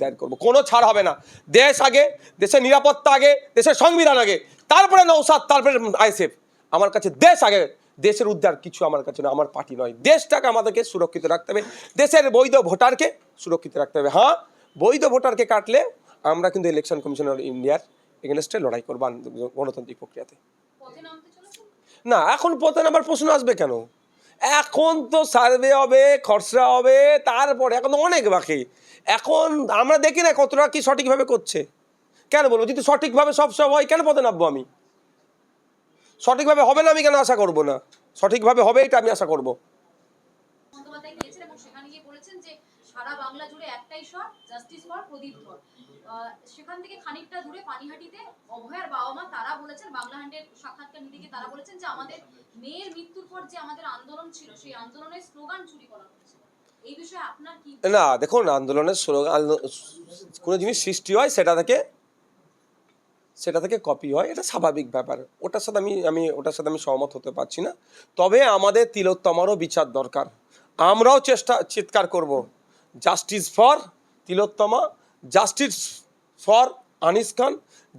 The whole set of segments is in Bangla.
দায়ের করব। কোনো ছাড় হবে না। দেশ আগে দেশের নিরাপত্তা আগে দেশের সংবিধান আগে তারপরে নৌসাদ তারপরে আইএসএফ। আমার কাছে দেশ আগে দেশের উদ্ধার কিছু আমার কাছে না আমার পার্টি নয়। দেশটাকে আমাদেরকে সুরক্ষিত রাখতে হবে। দেশের বৈধ ভোটারকে সুরক্ষিত রাখতে হবে। হ্যাঁ বৈধ ভোটারকে কাটলে আমরা কিন্তু ইলেকশন কমিশনার ইন্ডিয়ার এগেনস্টে লড়াই করব গণতান্ত্রিক প্রক্রিয়াতে। পথে না এখন পতন আবার প্রশ্ন আসবে কেন? এখন তো সার্ভে হবে, খসড়া হবে, তারপরে এখন অনেক বাকি। এখন আমরা দেখি না কতটা কি সঠিকভাবে করছে। কেন বলব? যদি সঠিকভাবে সব সব হয়, কেন পথে নামবো আমি? সঠিকভাবে হবে না আমি কেন আশা করব না? সঠিকভাবে হবে এটা আমি আশা করব। সারা বাংলা জুড়ে একটাই জাস্টিস ফর প্রদীপ ধর। সেখান থেকে খানিকটা দূরে পানিহাটিতে অভয়ার বাবা মা তারা বলেছেন, বাংলা হ্যান্ডের সাক্ষাৎকার নিতে গিয়ে তারা বলেছেন যে আমাদের মেয়ের মৃত্যুর পর যে আমাদের আন্দোলন ছিল, সেই আন্দোলনের স্লোগান চুরি করা হয়েছে। না, দেখুন, আন্দোলনের স্লোগান কোনো জিনিস সৃষ্টি হয় সেটা থেকে সেটা থেকে কপি হয়, এটা স্বাভাবিক ব্যাপার। ওটার সাথে আমি আমি, ওটার সাথে আমি সহমত হতে পারছি না। তবে আমাদের তিলোত্তমারও বিচার দরকার। আমরাও চেষ্টা, চিৎকার করব। Justice for Tilottama justice for Anis Khan,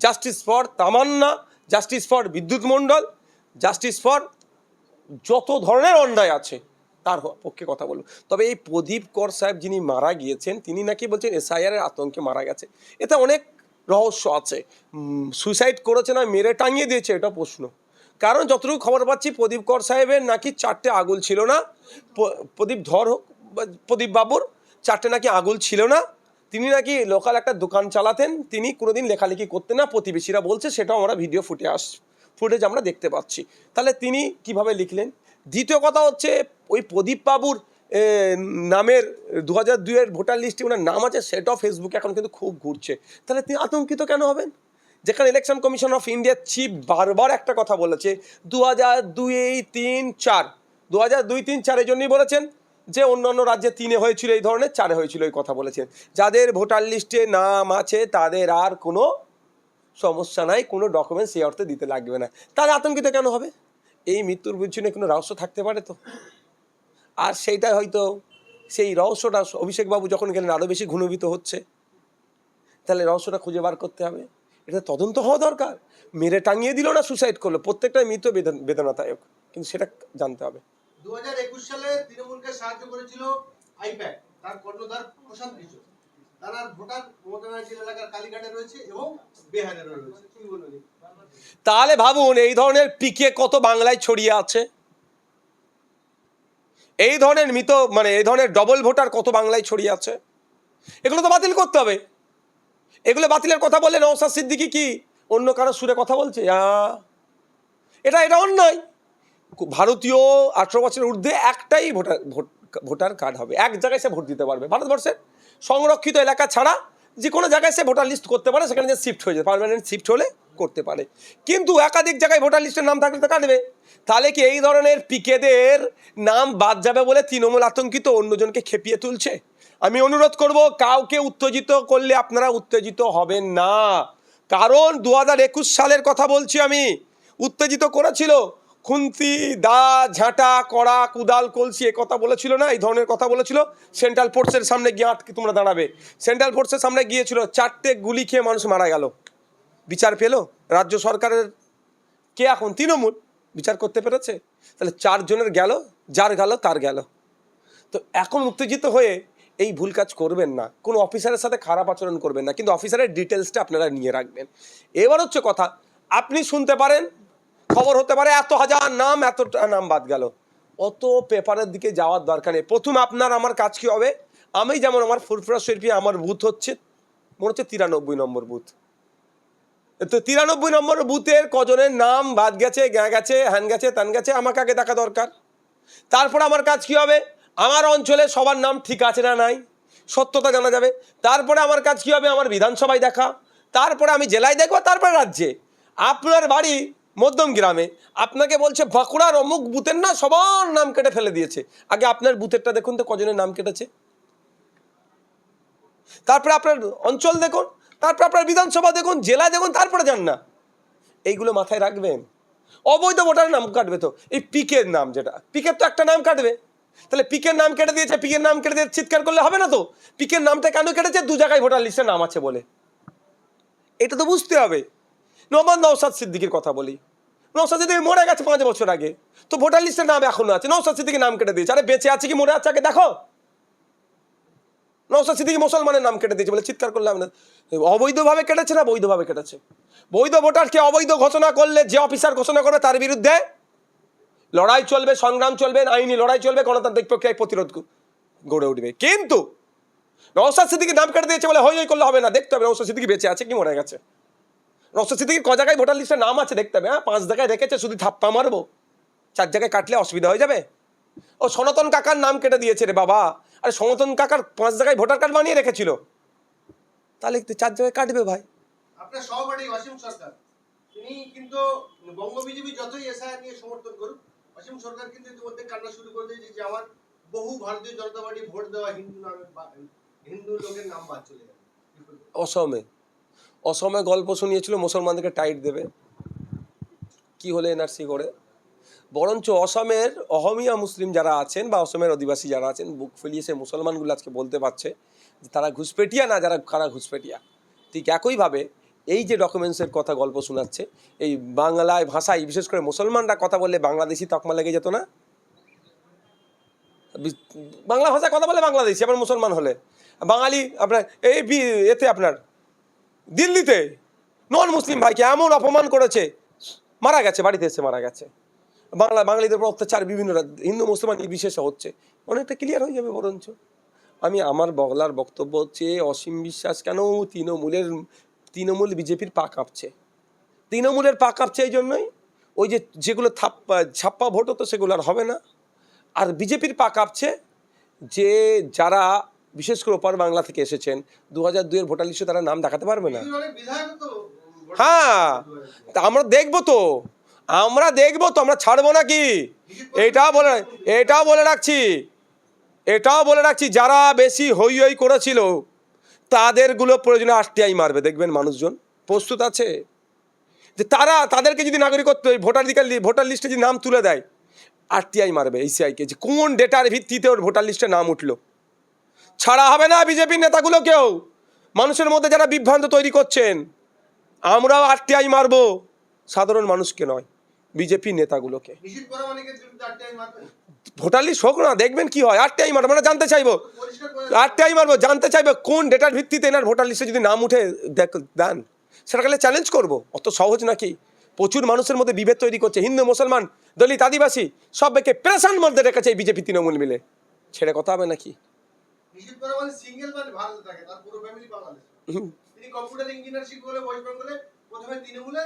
justice for Tamanna, justice for Bidyut Mondal, justice for যত ধরনের অন্যায় আছে, তার পক্ষে কথা বলব তবে এই প্রদীপ কর সাহেব যিনি মারা গিয়েছেন, তিনি নাকি বলছেন এসআইআরের আতঙ্কে মারা গেছে। এতে অনেক রহস্য আছে। সুইসাইড করেছে না মেরে টাঙিয়ে দিয়েছে, এটা প্রশ্ন। কারণ যতটুকু খবর পাচ্ছি, প্রদীপ কর সাহেবের নাকি চারটে আগুল ছিল না। প্রদীপ ধর হোক প্রদীপ বাবুর, চারটে নাকি আগুল ছিল না। তিনি নাকি লোকাল একটা দোকান চালাতেন, তিনি কোনোদিন লেখালেখি করতেন না, প্রতিবেশীরা বলছে সেটাও আমরা ভিডিও ফুটে আস, ফুটেজ আমরা দেখতে পাচ্ছি। তাহলে তিনি কীভাবে লিখলেন? দ্বিতীয় কথা হচ্ছে, ওই প্রদীপ বাবুর নামের দু হাজার দুইয়ের ভোটার লিস্টে ওনার নাম আছে, সেটাও ফেসবুকে এখন কিন্তু খুব ঘুরছে। তাহলে তিনি আতঙ্কিত কেন হবেন? যেখানে ইলেকশন কমিশন অফ ইন্ডিয়ার চিফ বারবার একটা কথা বলেছে দু হাজার দুই তিন চার দু হাজার দুই তিন চারের জন্যই বলেছেন যে অন্যান্য রাজ্যে তিনে হয়েছিল, এই ধরনের চারে হয়েছিল, এই কথা বলেছেন। যাদের ভোটার লিস্টে নাম আছে, তাদের আর কোনো সমস্যা নাই, কোনো ডকুমেন্টস সেই অর্থে দিতে লাগবে না। তাহলে আতঙ্কিত কেন হবে? এই মৃত্যুর পিছনে কোনো রহস্য থাকতে পারে তো? আর সেইটা হয়তো সেই রহস্যটা, অভিষেকবাবু যখন গেলেন আরও বেশি ঘনীভূত হচ্ছে। তাহলে রহস্যটা খুঁজে বার করতে হবে। এটা তদন্ত হওয়া দরকার। মেরে টাঙিয়ে দিল না সুসাইড করল। প্রত্যেকটাই মৃত বেদন- বেদনাদায়ক। কিন্তু সেটা জানতে হবে। দু হাজার একুশ সালে তৃণমূলকে সাহায্য করেছিল আইপ্যাক তার কর্ণধার প্রশান্ত কিশোর। তারা ভোটার মমতা ব্যানার্জির এলাকার কালীঘাটে রয়েছে এবং বিহারে রয়েছে। কি বলবেন তাহলে ভাবুন এই ধরনের পিকে কত বাংলায় ছড়িয়ে আছে? এই ধরনের মৃত মানে এই ধরনের ডবল ভোটার কত বাংলায় ছড়িয়ে আছে? এগুলো তো বাতিল করতে হবে। এগুলো বাতিলের কথা বললে নওসাদ সিদ্দিকি কি অন্য কারও সুরে কথা বলছে? আ, এটা এটা অন্যায়। ভারতীয় আঠেরো বছরের ঊর্ধ্বে একটাই ভোটার ভোট, ভোটার কার্ড হবে। এক জায়গায় সে ভোট দিতে পারবে। ভারতবর্ষের সংরক্ষিত এলাকা ছাড়া যে কোনো জায়গায় সে ভোটার লিস্ট করতে পারে, সেখানে যে শিফট হয়ে যায় পারমানেন্ট শিফট হলে করতে পারে। কিন্তু একাধিক জায়গায় ভোটার লিস্টের নাম থাকলে তো কাটবে। তাহলে কি এই ধরনের পিকেদের নাম বাদ যাবে বলে তৃণমূল আতঙ্কিত অন্যজনকে খেপিয়ে তুলছে? আমি অনুরোধ করব, কাউকে উত্তেজিত করলে আপনারা উত্তেজিত হবেন না। কারণ দু হাজার একুশ সালের কথা বলছি আমি। উত্তেজিত করেছিল খুন্তি, দা, ঝাঁটা, কড়া, কুদাল, কলসি এ কথা বলেছিল না? এই ধরনের কথা বলেছিল? সেন্ট্রাল ফোর্সের সামনে গিয়ে আটকে তোমরা দাঁড়াবে। সেন্ট্রাল ফোর্সের সামনে গিয়েছিল, চারটে গুলি খেয়ে মানুষ মারা গেল। বিচার পেল? রাজ্য সরকারের কে এখন? তৃণমূল। বিচার করতে পেরেছে? তাহলে চারজনের গেল, যার গেল, তার গেল। তো এখন উত্তেজিত হয়ে এই ভুল কাজ করবেন না। কোনো অফিসারের সাথে খারাপ আচরণ করবেন না। কিন্তু অফিসারের ডিটেলসটা আপনারা নিয়ে রাখবেন। এবার হচ্ছে কথা, আপনি শুনতে পারেন খবর হতে পারে এত হাজার নাম এত নাম বাদ গেল। অত পেপারের দিকে যাওয়ার দরকার নেই। প্রথম আপনার আমার কাজ কি হবে? আমি যেমন আমার ফুরফুরা শরীফে আমার বুথ হচ্ছে, মনে হচ্ছে তিরানব্বই নম্বর বুথ। তো তিরানব্বই নম্বর বুথের কজনের নাম বাদ গেছে গ্যা গেছে, হ্যান গেছে তান গেছে, আমাকে আগে দেখা দরকার। তারপর আমার কাজ কি হবে? আমার অঞ্চলে সবার নাম ঠিক আছে না নাই? সত্যতা জানা যাবে। তারপরে আমার কাজ কি হবে? আমার বিধানসভায় দেখা। তারপরে আমি জেলায় দেখব, তারপরে রাজ্যে। আপনার বাড়ি মধ্যম গ্রামে। আপনাকে বলছে, বাঁকুড়ার অমুক বুথের না সবার নাম কেটে ফেলে দিয়েছে। আগে আপনার বুথেরটা দেখুন তো, কজনের নাম কেটেছে। তারপরে আপনার অঞ্চল দেখুন, তারপরে আপনার বিধানসভা দেখুন, জেলা দেখুন, তারপরে যান না। এইগুলো মাথায় রাখবেন। অবৈধ ভোটারের নাম কাটবে তো। এই পিকের নাম যেটা, পিকের তো একটা নাম কাটবে। তাহলে পিকের নাম কেটে দিয়েছে, পিকের নাম কেটে দিয়ে চিৎকার করলে হবে না তো? পিকের নামটা কেন কেটেছে? দু জায়গায় ভোটার লিস্টে নাম আছে বলে। এটা তো বুঝতে হবে। নবান নৌসাদ সিদ্দিকির কথা বলি। নৌসাদ সিদ্দিকি মরে গেছে পাঁচ বছর আগে। তো ভোটার লিস্টের নাম এখনও আছে। নৌসাদ সিদ্দিকি নাম কেটে দিয়েছে। আরে বেঁচে আছে কি, মরে আছে আগে দেখো। নৌসাদ সিদ্দিকি মুসলমানের নাম কেটে দিয়েছে বলে চিৎকার করলাম না অবৈধভাবে কেটেছে না, বৈধভাবে কেটেছে? বৈধ ভোটারকে অবৈধ ঘোষণা করলে যে অফিসার ঘোষণা করবে তার বিরুদ্ধে লড়াই চলবে, সংগ্রাম চলবে, আইনি লড়াই চলবে, গণতান্ত্রিক প্রক্রিয়ায় প্রতিরোধ গড়ে উঠবে। কিন্তু নৌসাদ সিদ্দিকি নাম কেটে দিয়েছে বলে হই হই করলে হবে না। দেখতে হবে নৌসাদ সিদ্দিকি বেঁচে আছে কি, মরে গেছে। নৌসাদ সিদ্দিকির ক জায়গায় ভোটার লিস্টে নাম আছে দেখতে হবে হ্যাঁ? পাঁচ জায়গায় রেখেছে শুধু থাপ্পা মারবো। চার জায়গায় কাটলে অসুবিধা হয়ে যাবে। ও সনাতন কাকার নাম কেটে দিয়েছে রে বাবা। আরে সনাতন কাকার পাঁচ জায়গায় ভোটার কার্ড বানিয়ে রেখেছিল। তাহলে চার জায়গায় কাটবে ভাই। আপনার সহপাঠী অসীম সরকার তিনি কিন্তু বঙ্গ বিজেপি যতই এসআইআর নিয়ে সমর্থন করুক অসীম সরকার কিন্তু ইতিমধ্যে কান্না শুরু করে দিয়েছে যে আমার বহু ভারতীয় জনতা পার্টি ভোট দেওয়া হিন্দু নামে হিন্দু লোকের নাম বাদ চলে যাবে। অসমে। অসমে গল্প শুনিয়েছিল, মুসলমানদেরকে টাইট দেবে। কি হলে এনআরসি করে? বরঞ্চ অসমের অহমিয়া মুসলিম যারা আছেন বা অসমের অধিবাসী যারা আছেন, বুক ফুলিয়ে সে মুসলমানগুলো আজকে বলতে পারছে যে তারা ঘুষপেটিয়া না, যারা কারা ঘুষপেটিয়া। ঠিক একইভাবে এই যে ডকুমেন্টসের কথা গল্প শোনাচ্ছে, এই বাংলায় ভাষায়, বিশেষ করে মুসলমানরা কথা বললে বাংলাদেশি তকমা লেগে যেত না? বাংলা ভাষায় কথা বলে বাংলাদেশি, আবার মুসলমান হলে। বাঙালি আপনার এই এতে আপনার দিল্লিতে নন মুসলিম ভাইকে এমন অপমান করেছে, মারা গেছে, বাড়িতে এসে মারা গেছে। বাংলা, বাঙালিদের উপর অত্যাচার, বিভিন্ন হিন্দু, মুসলমান বিশেষে হচ্ছে। অনেকটা ক্লিয়ার হয়ে যাবে বরঞ্চ। আমি আমার বগলার বক্তব্য হচ্ছে, অসীম বিশ্বাস কেন তৃণমূলের, তৃণমূল বিজেপির পা কাঁপছে? তৃণমূলের পা কাঁপছে এই জন্যই? ওই যে যেগুলো থাপ্পা, ছাপ্পা ভোট হতো সেগুলো আর হবে না। আর বিজেপির পা কাঁপছে যে যারা বিশেষ করে ওপার বাংলা থেকে এসেছেন দু হাজার দুইয়ের ভোটার লিস্টে তারা নাম দেখাতে পারবে না। হ্যাঁ তা আমরা দেখব তো আমরা দেখব তো আমরা ছাড়বো নাকি এটাও বলে এটাও বলে রাখছি এটাও বলে রাখছি যারা বেশি হই হই করেছিল তাদেরগুলো প্রয়োজনে আরটিআই মারবে। দেখবেন মানুষজন প্রস্তুত আছে। যে তারা তাদেরকে যদি নাগরিকত্ব দিকে ভোটার লিস্টে যদি নাম তুলে দেয় আরটিআই মারবে এইসিআইকে যে কোন ডেটার ভিত্তিতে ওর ভোটার লিস্টে নাম উঠল? ছাড়া হবে না বিজেপির নেতাগুলোকেও মানুষের মধ্যে যারা বিভ্রান্ত তৈরি করছেন আমরাও আরটিআই মারবো। সাধারণ মানুষকে নয় বিজেপি নেতাগুলোকে। নিষিদ্ধ করা মানে বিরুদ্ধে আটটাই মারবেন ভোটার লিস্ট হোক না দেখবেন কি হয় আরটিআই মারবো আমরা জানতে চাইব। আরটিআই মারবো জানতে চাইব কোন ডেটার ভিত্তিতে এনার ভোটার লিস্টে যদি নাম উঠে দেখ দেন। সেটাকে চ্যালেঞ্জ করব অত সহজ নাকি? প্রচুর মানুষের মধ্যে বিভেদ তৈরি করছে হিন্দু মুসলমান দলিত আদিবাসী সবাইকে প্রেশান মধ্যে রেখেছে এই বিজেপি তৃণমূল মিলে। ছেড়ে কথা হবে নাকি? করা মানে সিঙ্গেল মানে ভারত থাকে তার পুরো ফ্যামিলি বাংলাদেশ। তিনি কম্পিউটার ইঞ্জিনিয়ার শিখবে বলে ওয়েস্ট বেঙ্গলে প্রথমে তৃণমূলে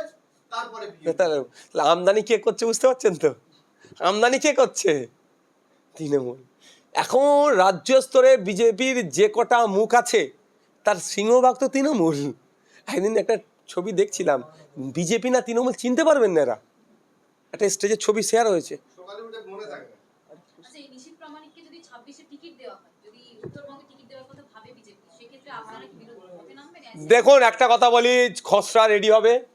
তারপরে তাহলে তাহলে আমদানি কে করছে বুঝতে পারছেন তো? আমদানি কে করছে? তৃণমূল। এখন রাজ্য স্তরে বিজেপির যে কটা মুখ আছে তার সিংহভাগ তো তৃণমূল। একদিন একটা ছবি দেখছিলাম বিজেপি না তৃণমূল চিনতে পারবেন না এরা। একটা স্টেজের ছবি শেয়ার হয়েছে। সকালে মনে থাকে আচ্ছা এই নিশীথ প্রামাণিককে যদি ছাব্বিশে টিকিট দেওয়া হয় দেখুন, একটা কথা বলি, খসড়া রেডি হবে।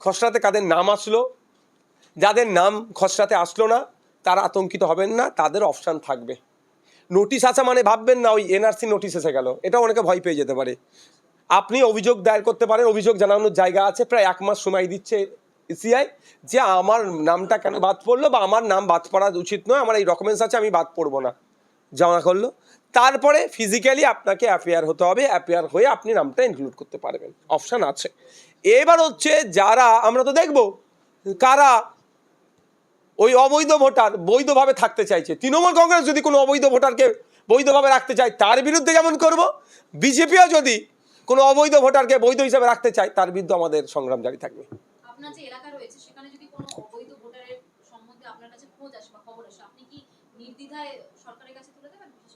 খসড়াতে কাদের নাম আসলো? যাদের নাম খসড়াতে আসলো না, তারা আতঙ্কিত হবেন না, তাদের অপশান থাকবে। নোটিশ আসা মানে ভাববেন না, ওই এনআরসি নোটিশ এসে গেল। এটা অনেকে ভয় পেয়ে যেতে পারে। আপনি অভিযোগ দায়ের করতে পারেন, অভিযোগ জানানোর জায়গা আছে, প্রায় এক মাস সময় দিচ্ছে ইসিআই যে আমার নামটা কেন বাদ পড়ল বা আমার নাম বাদ পড়া উচিত নয়, আমার এই ডকুমেন্টস আছে, আমি বাদ পড়ব না। জমা করল। তারপরে ফিজিক্যালি আপনাকে অ্যাপিয়ার হতে হবে অ্যাপিয়ার হয়ে আপনি নামটা ইনক্লুড করতে পারবেন। অপশান আছে। এবার হচ্ছে যারা, আমরা তো দেখব, কারা ওই অবৈধ ভোটার বৈধভাবে থাকতে চাইছে। তৃণমূল কংগ্রেস যদি কোনো অবৈধ ভোটারকে বৈধভাবে রাখতে চায়, তার বিরুদ্ধে যেমন করব, বিজেপিও যদি কোনো অবৈধ ভোটারকে বৈধ হিসাবে রাখতে চায়, তার বিরুদ্ধে আমাদের সংগ্রাম জারি থাকবে। আপনার যে এলাকা রয়েছে, সেখানে যদি কোনো অবৈধ ভোটারের সম্বন্ধে আপনার কাছে খোঁজ আসে আপনি কি নির্দ্বিধায় সরকারের কাছে তুলে দেবেন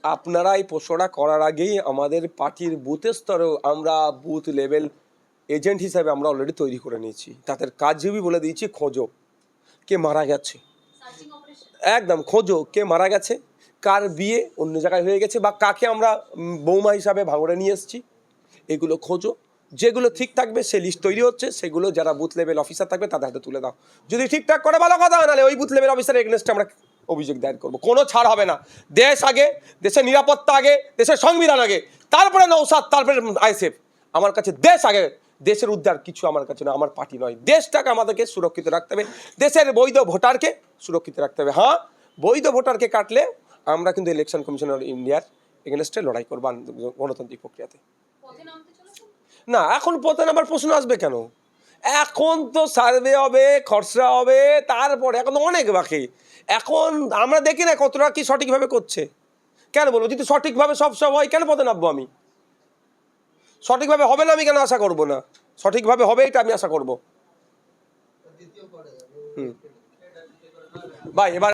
আপনারা এই প্রশ্নটা করার আগেই আমাদের পার্টির বুথের স্তরেও আমরা বুথ লেভেল এজেন্ট হিসাবে আমরা অলরেডি তৈরি করে নিয়েছি। তাদের কাজজীবী বলে দিয়েছি খোঁজো কে মারা গেছে। একদম খোঁজো কে মারা গেছে কার বিয়ে অন্য জায়গায় হয়ে গেছে বা কাকে আমরা বৌমা হিসাবে ভাঙড়ে নিয়ে এসেছি এগুলো খোঁজো। যেগুলো ঠিক থাকবে সে লিস্ট তৈরি হচ্ছে সেগুলো যারা বুথ লেভেল অফিসার থাকবে তাদের হাতে তুলে দাও। যদি ঠিকঠাক করে ভালো কথা নাহলে ওই বুথ লেভেল অফিসারের এগনেস্টে আমরা অভিযোগ দায়ের করব। কোনো ছাড় হবে না। দেশ আগে দেশের নিরাপত্তা আগে দেশের সংবিধান আগে তারপরে নৌসাদ তারপরে আইএসএফ। আমার কাছে দেশ আগে দেশের উদ্ধার কিছু আমার কাছে না আমার পার্টি নয়। দেশটাকে আমাদেরকে সুরক্ষিত রাখতে হবে। দেশের বৈধ ভোটারকে সুরক্ষিত রাখতে হবে। হ্যাঁ বৈধ ভোটারকে কাটলে আমরা কিন্তু ইলেকশন কমিশন অফ ইন্ডিয়ার এগেনস্টে লড়াই করব গণতান্ত্রিক প্রক্রিয়াতে। না এখন পথে নামার প্রশ্ন আসবে কেন? এখন তো সার্ভে হবে, খরচা হবে, তারপরে এখন অনেক বাকি। এখন আমরা দেখি না কতটা কি সঠিকভাবে করছে। কেন বলব? যদি সঠিকভাবে সব সব হয়, কেন পদে নামবো আমি? সঠিকভাবে হবে না আমি কেন আশা করব না? সঠিকভাবে হবে এটা আমি আশা করব। হুম। ভাই, এবার